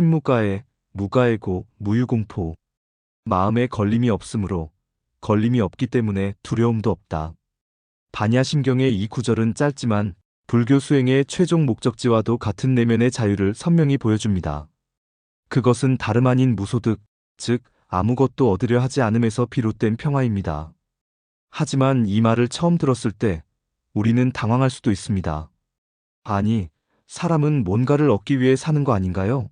신무가에 무가에고 무유공포. 마음에 걸림이 없으므로 걸림이 없기 때문에 두려움도 없다. 반야심경의 이 구절은 짧지만 불교 수행의 최종 목적지와도 같은 내면의 자유를 선명히 보여줍니다. 그것은 다름 아닌 무소득, 즉 아무것도 얻으려 하지 않음에서 비롯된 평화입니다. 하지만 이 말을 처음 들었을 때 우리는 당황할 수도 있습니다. 아니, 사람은 뭔가를 얻기 위해 사는 거 아닌가요?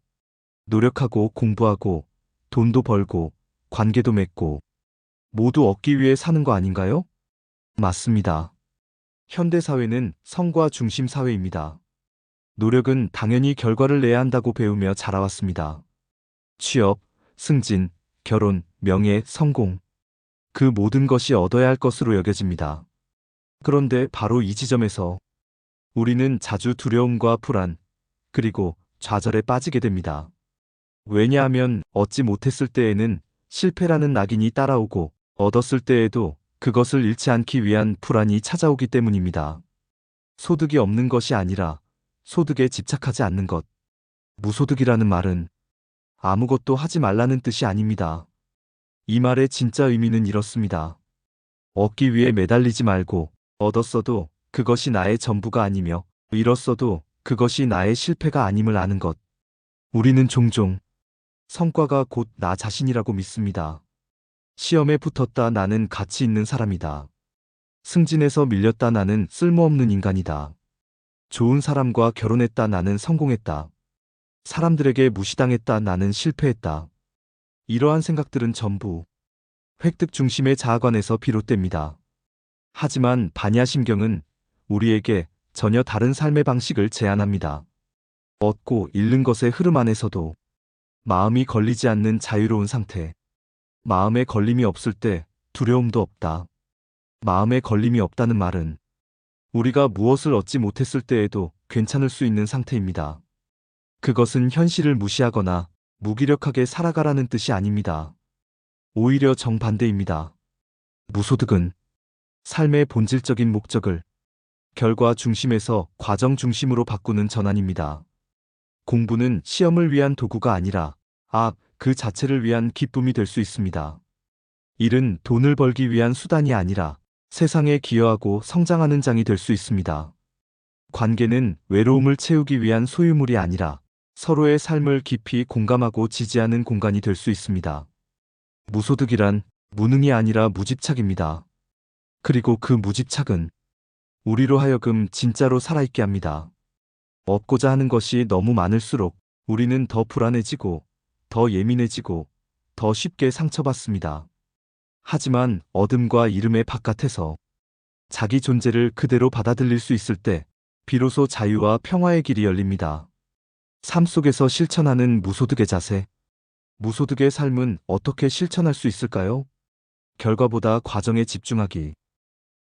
노력하고 공부하고 돈도 벌고 관계도 맺고 모두 얻기 위해 사는 거 아닌가요? 맞습니다. 현대사회는 성과 중심 사회입니다. 노력은 당연히 결과를 내야 한다고 배우며 자라왔습니다. 취업, 승진, 결혼, 명예, 성공. 그 모든 것이 얻어야 할 것으로 여겨집니다. 그런데 바로 이 지점에서 우리는 자주 두려움과 불안, 그리고 좌절에 빠지게 됩니다. 왜냐하면 얻지 못했을 때에는 실패라는 낙인이 따라오고 얻었을 때에도 그것을 잃지 않기 위한 불안이 찾아오기 때문입니다. 소득이 없는 것이 아니라 소득에 집착하지 않는 것. 무소득이라는 말은 아무것도 하지 말라는 뜻이 아닙니다. 이 말의 진짜 의미는 이렇습니다. 얻기 위해 매달리지 말고 얻었어도 그것이 나의 전부가 아니며 잃었어도 그것이 나의 실패가 아님을 아는 것. 우리는 종종 성과가 곧 나 자신이라고 믿습니다. 시험에 붙었다 나는 가치 있는 사람이다. 승진에서 밀렸다 나는 쓸모없는 인간이다. 좋은 사람과 결혼했다 나는 성공했다. 사람들에게 무시당했다 나는 실패했다. 이러한 생각들은 전부 획득 중심의 자아관에서 비롯됩니다. 하지만 반야심경은 우리에게 전혀 다른 삶의 방식을 제안합니다. 얻고 잃는 것의 흐름 안에서도 마음이 걸리지 않는 자유로운 상태. 마음에 걸림이 없을 때 두려움도 없다. 마음에 걸림이 없다는 말은 우리가 무엇을 얻지 못했을 때에도 괜찮을 수 있는 상태입니다. 그것은 현실을 무시하거나 무기력하게 살아가라는 뜻이 아닙니다. 오히려 정반대입니다. 무소득은 삶의 본질적인 목적을 결과 중심에서 과정 중심으로 바꾸는 전환입니다. 공부는 시험을 위한 도구가 아니라 아, 그 자체를 위한 기쁨이 될 수 있습니다. 일은 돈을 벌기 위한 수단이 아니라 세상에 기여하고 성장하는 장이 될 수 있습니다. 관계는 외로움을 채우기 위한 소유물이 아니라 서로의 삶을 깊이 공감하고 지지하는 공간이 될 수 있습니다. 무소득이란 무능이 아니라 무집착입니다. 그리고 그 무집착은 우리로 하여금 진짜로 살아있게 합니다. 얻고자 하는 것이 너무 많을수록 우리는 더 불안해지고 더 예민해지고 더 쉽게 상처받습니다. 하지만 어둠과 이름의 바깥에서 자기 존재를 그대로 받아들일 수 있을 때 비로소 자유와 평화의 길이 열립니다. 삶 속에서 실천하는 무소득의 자세. 무소득의 삶은 어떻게 실천할 수 있을까요? 결과보다 과정에 집중하기.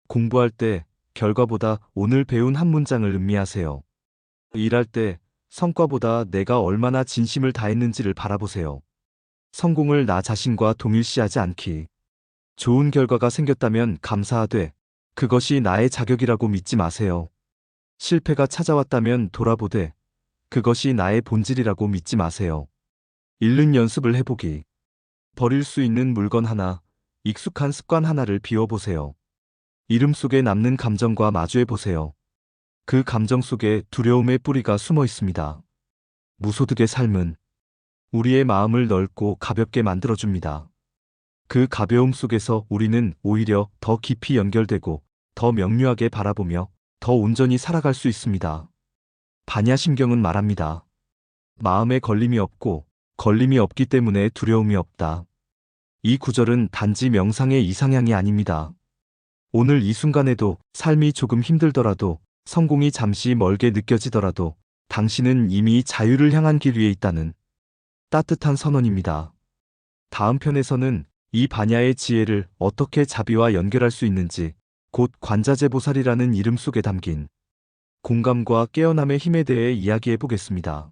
공부할 때 결과보다 오늘 배운 한 문장을 음미하세요. 일할 때 성과보다 내가 얼마나 진심을 다했는지를 바라보세요. 성공을 나 자신과 동일시하지 않기. 좋은 결과가 생겼다면 감사하되 그것이 나의 자격이라고 믿지 마세요. 실패가 찾아왔다면 돌아보되 그것이 나의 본질이라고 믿지 마세요. 읽는 연습을 해보기. 버릴 수 있는 물건 하나, 익숙한 습관 하나를 비워보세요. 이름 속에 남는 감정과 마주해보세요. 그 감정 속에 두려움의 뿌리가 숨어 있습니다. 무소득의 삶은 우리의 마음을 넓고 가볍게 만들어줍니다. 그 가벼움 속에서 우리는 오히려 더 깊이 연결되고 더 명료하게 바라보며 더 온전히 살아갈 수 있습니다. 반야심경은 말합니다. 마음에 걸림이 없고 걸림이 없기 때문에 두려움이 없다. 이 구절은 단지 명상의 이상향이 아닙니다. 오늘 이 순간에도 삶이 조금 힘들더라도 성공이 잠시 멀게 느껴지더라도 당신은 이미 자유를 향한 길 위에 있다는 따뜻한 선언입니다. 다음 편에서는 이 반야의 지혜를 어떻게 자비와 연결할 수 있는지 곧 관자재보살이라는 이름 속에 담긴 공감과 깨어남의 힘에 대해 이야기해 보겠습니다.